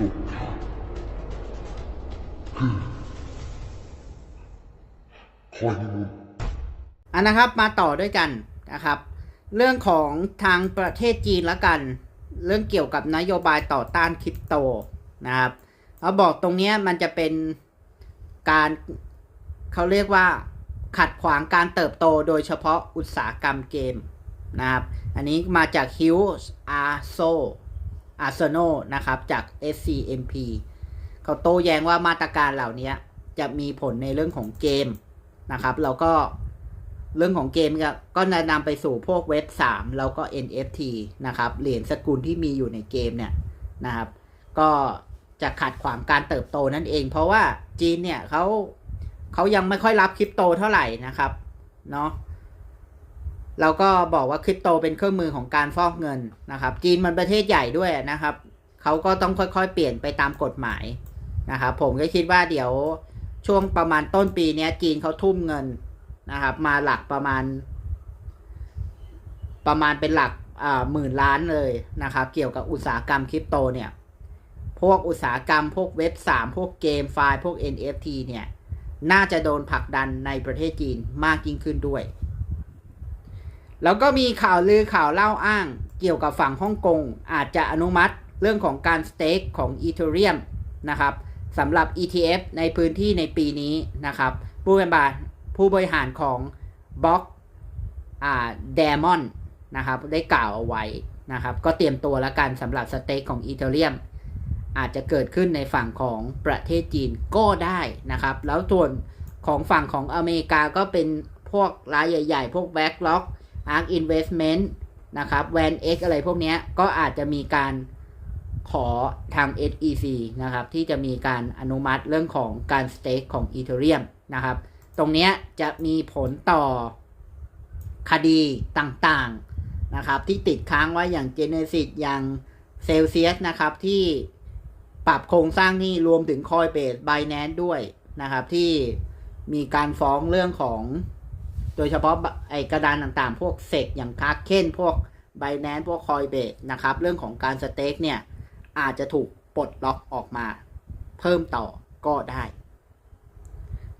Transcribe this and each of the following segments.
สุดคือคอยมุนอันนะครับมาต่อด้วยกันนะครับ เรื่องของทางประเทศจีนละกัน เรื่องเกี่ยวกับนโยบายต่อต้านคริปโตนะครับเขาบอกตรงนี้มันจะเป็นการเขาเรียกว่าขัดขวางการเติบโตโดยเฉพาะอุตสาหกรรมเกมนะครับ อันนี้มาจากฮิวอาโซ Hughes Arso Arsenal นะครับจาก SCMP เขาโต้แย้งว่ามาตรการเหล่านี้จะมีผลในเรื่องของเกมนะครับ แล้วก็เรื่องของเกมก็ก็จะนำไปสู่พวกเว็บ 3 แล้วก็ NFT นะครับเหรียญสกุลที่มีอยู่ในเกมเนี่ยนะครับ ก็จะขัดขวางการเติบโตนั่นเอง เพราะว่าจีนเนี่ยเขาเขายังไม่ค่อยรับคริปโตเท่าไหร่นะครับเนาะ เราก็บอกว่าคริปโตเป็นเครื่องมือของการฟอกเงินนะครับ จีนมันประเทศใหญ่ด้วยนะครับเขาก็ต้องค่อยๆ เปลี่ยนไปตามกฎหมายนะครับผมก็คิดว่าเดี๋ยวช่วงประมาณต้นปีนี้จีนเขาทุ่มเงินนะครับ มาหลักประมาณ ประมาณเป็นหลักหมื่นล้านเลยนะครับ เกี่ยวกับอุตสาหกรรมคริปโตเนี่ย พวกอุตสาหกรรมพวกเว็บ 3 พวกเกมไฟล์ พวก NFT เนี่ย น่าจะโดนผลักดันในประเทศจีนมากยิ่งขึ้นด้วย แล้วก็มีข่าวลือข่าวเล่าอ้างเกี่ยวกับฝั่งฮ่องกง อาจจะอนุมัติเรื่องของการสเต็กของอีเทเรียมนะครับสำหรับ ETF ในพื้นที่ในปีนี้นะครับผู้บริหารผู้บริหารของบล็อกอ่าเดมอนนะครับได้กล่าวเอาไว้นะครับก็เตรียมตัวแล้วกันสำหรับสเต็กของอีเทเรียมอาจจะเกิดขึ้นในฝั่งของประเทศจีนก็ได้นะครับ แล้วส่วนของฝั่งของอเมริกาก็เป็นพวกรายใหญ่ ๆ พวก Backlog Ark Investment นะครับ Van X อะไรพวกนี้ก็อาจจะมีการขอทาง SEC นะครับ ที่จะมีการอนุมัติเรื่องของการสเต็กของ Ethereum นะครับ ตรงนี้จะมีผลต่อคดีต่างๆนะครับที่ติดค้างไว้อย่าง Genesis อย่าง Celsius นะครับที่ปรับโครงสร้างนี้รวมถึง Coinbase Binance ด้วยนะครับที่มีการฟ้องเรื่องของ ดยเฉพาะไอกระดานต่างๆ พวกเซกอย่างคาเคนพวก Binance พวก Coinbase นะครับ เรื่องของการสเต็กเนี่ย อาจจะถูกปลดล็อกออกมาเพิ่มต่อก็ได้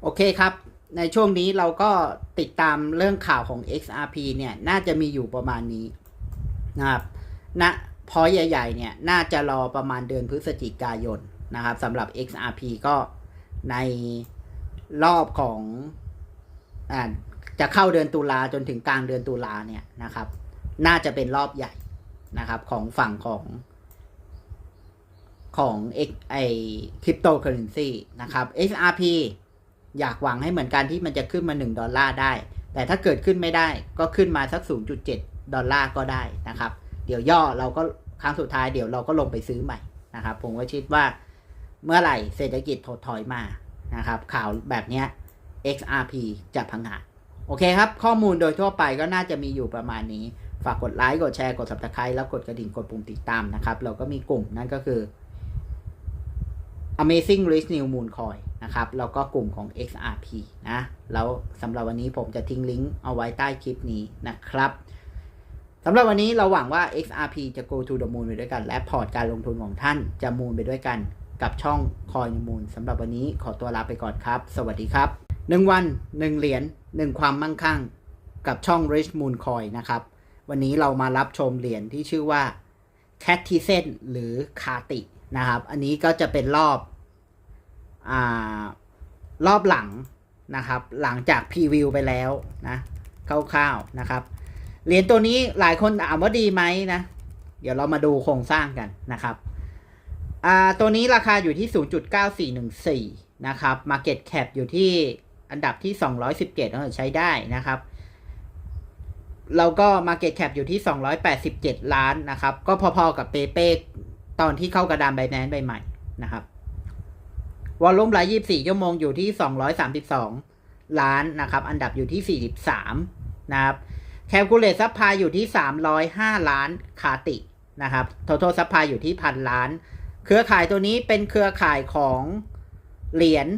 โอเคครับ ในช่วงนี้เราก็ติดตามเรื่องข่าวของ XRP เนี่ย น่าจะมีอยู่ประมาณนี้นะครับณพอใหญ่ๆเนี่ย น่าจะรอประมาณเดือนพฤศจิกายนนะครับสำหรับ XRP ก็ในรอบของอ่า จะเข้าเดือนตุลาจนถึงกลางเดือนตุลาเนี่ยนะครับ น่าจะเป็นรอบใหญ่นะครับของฝั่งของของ X ไอคริปโตเคอเรนซีนะครับ XRP อยากหวังให้เหมือนกันที่มันจะขึ้นมา 1 ดอลลาร์ได้ แต่ถ้าเกิดขึ้นไม่ได้ก็ขึ้นมาสัก 0.7 ดอลลาร์ก็ได้นะครับ เดี๋ยวย่อเราก็ครั้งสุดท้ายเดี๋ยวเราก็ลงไปซื้อใหม่นะครับ ผมก็คิดว่าเมื่อไหร่เศรษฐกิจถดถอยมานะครับ ข่าวแบบนี้ XRP จะพังหาด โอเคครับ ข้อมูลโดยทั่วไปก็น่าจะมีอยู่ประมาณนี้ ฝากกดไลค์ กดแชร์ กด subscribe แล้วกดกระดิ่ง กดปุ่มติดตามนะครับ เราก็มีกลุ่มนั่นก็คือ Amazing Rich New Moon Coin นะครับ แล้วก็กลุ่มของ XRP นะ แล้วสำหรับวันนี้ผมจะทิ้งลิงก์เอาไว้ใต้คลิปนี้นะครับสำหรับวันนี้เราหวังว่า XRP จะ go to the moon ไปด้วยกัน และพอร์ตการลงทุนของท่านจะมูนไปด้วยกันกับช่อง Coin Moon สำหรับวันนี้ขอตัวลาไปก่อนครับ สวัสดีครับ 1 วัน 1 เหรียญ1 ความมั่งคั่ง กับช่อง Rich Moon Coin นะครับ วันนี้เรามารับชมเหรียญที่ชื่อว่า c a t i s e n หรือคาตินะครับ อันนี้ก็จะเป็นรอบอรอบหลังนะครับ หลังจากพรีวิวไปแล้วนะคร่าวๆนะครับ เหรียญตัวนี้หลายคนถามว่าดีไหมนะ เดี๋ยวเรามาดูโครงสร้างกันนะครับตัวนี้ราคาอยู่ที่ 0.9414 นะครับ Market Cap อยู่ที่ อันดับที่ 217เออใช้ได้นะครับ เราก็ Market Cap อยู่ที่ 287 ล้านนะครับ ก็พอๆกับเปเป้ตอนที่เข้ากระดานไบแนนใบใหม่นะครับวอลลุ่มราย24ชั่วโมงอยู่ที่ 232 ล้านนะครับ อันดับอยู่ที่ 43 นะครับ แคลคูลเลตซัพพลายอยู่ที่ 305 ล้านคาตินะครับท o ท a l ซัพพลายอยู่ที่พันล้าน เครือข่ายตัวนี้เป็นเครือข่ายของเหรียญ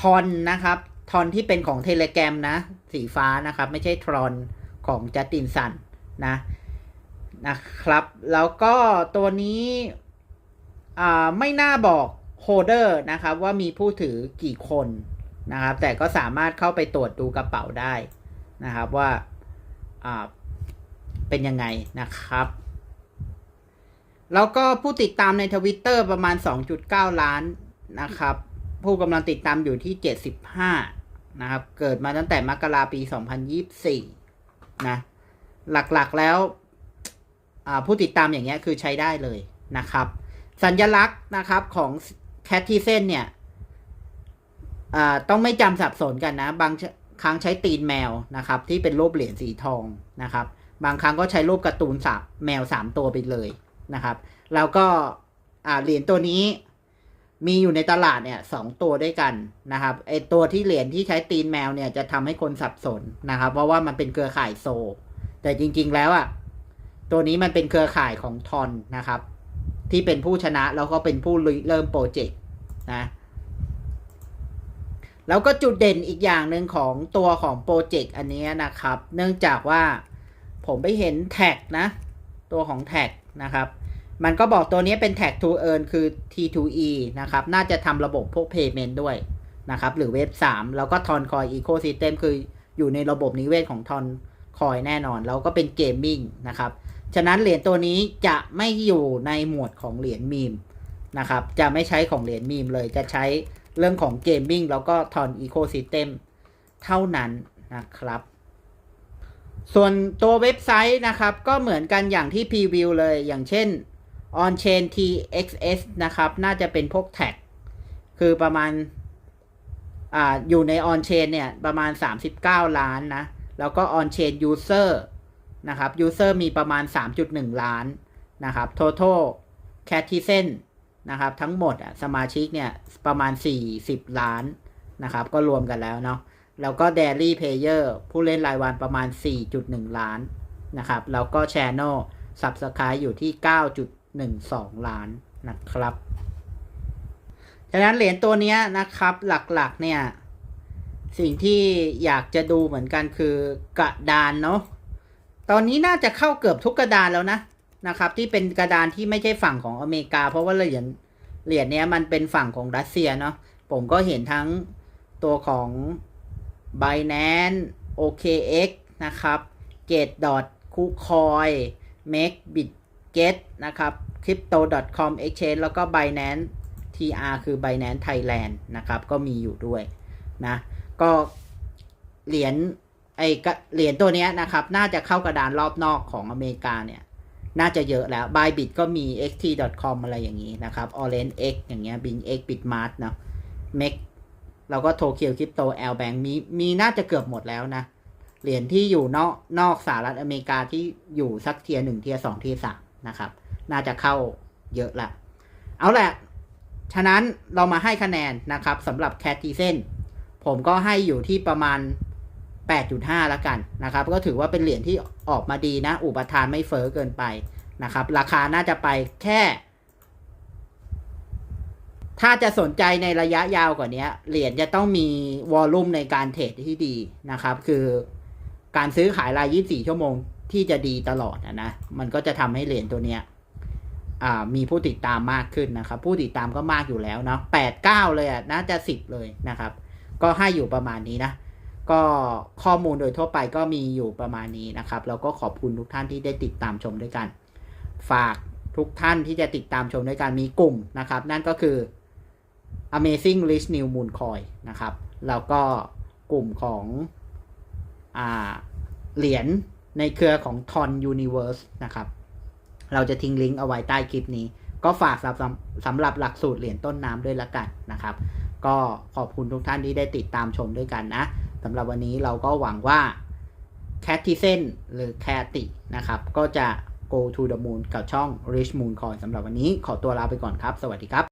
ทอนนะครับ ทอนที่เป็นของเทเลแกรมนะ สีฟ้านะครับ ไม่ใช่ทรอนของจัสตินสันนะนะครับ แล้วก็ตัวนี้อ่าไม่น่าบอกโฮเดอร์นะครับ ว่ามีผู้ถือกี่คนนะครับ แต่ก็สามารถเข้าไปตรวจดูกระเป๋าได้นะครับว่าอ่าเป็นยังไงนะครับ แล้วก็ผู้ติดตามในทวิตเตอร์ประมาณ 2.9 ล้านนะครับ ผู้กำลังติดตามอยู่ที่ 75 นะครับ เกิดมาตั้งแต่มกราปี 2024 นะ หลักๆแล้วผู้ติดตามอย่างเงี้ยคือใช้ได้เลยนะครับ สัญลักษณ์นะครับของแคทที่เส้นเนี่ยต้องไม่จำสับสนกันนะ บางครั้งใช้ตีนแมวนะครับ ที่เป็นรูปเหรียญสีทองนะครับ บางครั้งก็ใช้รูปการ์ตูนสับแมวสามตัวไปเลยนะครับ แล้วก็เหรียญตัวนี้ มีอยู่ในตลาดเนี่ยสองตัวด้วยกันนะครับไอตัวที่เหรียญที่ใช้ตีนแมวเนี่ยจะทำให้คนสับสนนะครับ เพราะว่ามันเป็นเครือข่ายโซ แต่จริง ๆ แล้วอะตัวนี้มันเป็นเครือข่ายของทอนนะครับ ที่เป็นผู้ชนะแล้วก็เป็นผู้ริเริ่มโปรเจกต์นะแล้วก็จุดเด่นอีกอย่างหนึ่งของตัวของโปรเจกต์อันนี้นะครับ เนื่องจากว่าผมไปเห็นแท็กนะ ตัวของแท็กนะครับ มันก็บอกตัวนี้เป็นแท็ก to earn คือ T2E นะครับ น่าจะทำระบบพวก payment ด้วยนะครับ หรือเว็บ3แล้วก็ทอนคอย ecosystem คืออยู่ในระบบนิเวศของทอนคอยแน่นอน แล้วก็เป็นเกมมิ่งนะครับ ฉะนั้นเหรียญตัวนี้จะไม่อยู่ในหมวดของเหรียญมีมนะครับ จะไม่ใช้ของเหรียญมีมเลย จะใช้เรื่องของเกมมิ่งแล้วก็ทอนอีโคซิสเต็มเท่านั้นนะครับ ส่วนตัวเว็บไซต์นะครับ ก็เหมือนกันอย่างที่พรีวิวเลย อย่างเช่น on chain txs นะครับ น่าจะเป็นพวกแท็ก คือประมาณอ่าอยู่ใน on chain เนี่ย ประมาณ 39 ล้านนะ แล้วก็ on chain user นะครับ user มีประมาณ 3.1 ล้านนะครับ total c a t i z e n นะครับ ทั้งหมดสมาชิกเนี่ยประมาณ 40 ล้านนะครับ ก็รวมกันแล้วเนาะแล้วก็ daily player ผู้เล่นรายวันประมาณ 4.1 ล้านนะครับ แล้วก็ channel subscribe อยู่ที่ 9.12 ล้านนะครับฉะนั้นเหรียญตัวนี้นะครับหลักๆเนี่ยสิ่งที่อยากจะดูเหมือนกันคือกระดานเนาะตอนนี้น่าจะเข้าเกือบทุกกระดานแล้วนะนะครับ ที่เป็นกระดานที่ไม่ใช่ฝั่งของอเมริกา เพราะว่าเหรียญเหรียญเนี้ยมันเป็นฝั่งของรัสเซียเนาะผมก็เห็นทั้งตัวของ Binance OKX นะครับ Gate dot KuCoin Make Get นะครับ Crypto.com Exchange แล้วก็ Binance TR คือ Binance Thailand นะครับ ก็มีอยู่ด้วยนะ ก็เหรียญไอกระเหรียญตัวนี้นะครับ น่าจะเข้ากระดานรอบนอกของอเมริกาเนี่ย น่าจะเยอะแล้ว Bybit ก็มี xt.com อะไรอย่างนี้นะครับ Orange X อย่างเงี้ย Bing X Bitmart เนาะ Make แล้วก็ Tokyo Crypto L Bank มีมีน่าจะเกือบหมดแล้วนะ เหรียญที่อยู่นอกนอกสหรัฐอเมริกาที่อยู่สักเทียร์หนึ่งเทียร์สองเทียร์สาม นะครับ น่าจะเข้าเยอะละ เอาแหละ ฉะนั้นเรามาให้คะแนนนะครับสำหรับแคทีเซนผมก็ให้อยู่ที่ประมาณ 8.5 แล้วกันนะครับ ก็ถือว่าเป็นเหรียญที่ออกมาดีนะ อุปทานไม่เฟอ้อเกินไปนะครับ ราคาน่าจะไปแค่ ถ้าจะสนใจในระยะยาวกว่านี้เหรียญจะต้องมีวอลลุ่มในการเทรดที่ดีนะครับ คือการซื้อขายราย 24 ชั่วโมง ที่จะดีตลอดนะนะมันก็จะทำให้เหรียญตัวเนี้ยมีผู้ติดตามมากขึ้นนะครับ ผู้ติดตามก็มากอยู่แล้วเนาะแปดเก้าเลยอะน่าจะสิบเลยนะครับ ก็ให้อยู่ประมาณนี้นะ ก็ข้อมูลโดยทั่วไปก็มีอยู่ประมาณนี้นะครับแล้วก็ขอบคุณทุกท่านที่ได้ติดตามชมด้วยกัน ฝากทุกท่านที่จะติดตามชมด้วยกันมีกลุ่มนะครับ นั่นก็คือ Amazing Rich New Moon Coin นะครับ แล้วก็กลุ่มของอเหรียญ ในเครือของ Ton Universe นะครับ เราจะทิ้งลิงก์เอาไว้ใต้คลิปนี้ ก็ฝากสำหรับสำหรับหลักสูตรเหรียญต้นน้ำด้วยละกันนะครับ ก็ขอบคุณทุกท่านที่ได้ติดตามชมด้วยกันนะสำหรับวันนี้เราก็หวังว่า c a t i z e n หรือ c a t i นะครับ ก็จะ go to the moon กับช่อง Rich Moon Coin สำหรับวันนี้ขอตัวลาไปก่อนครับ สวัสดีครับ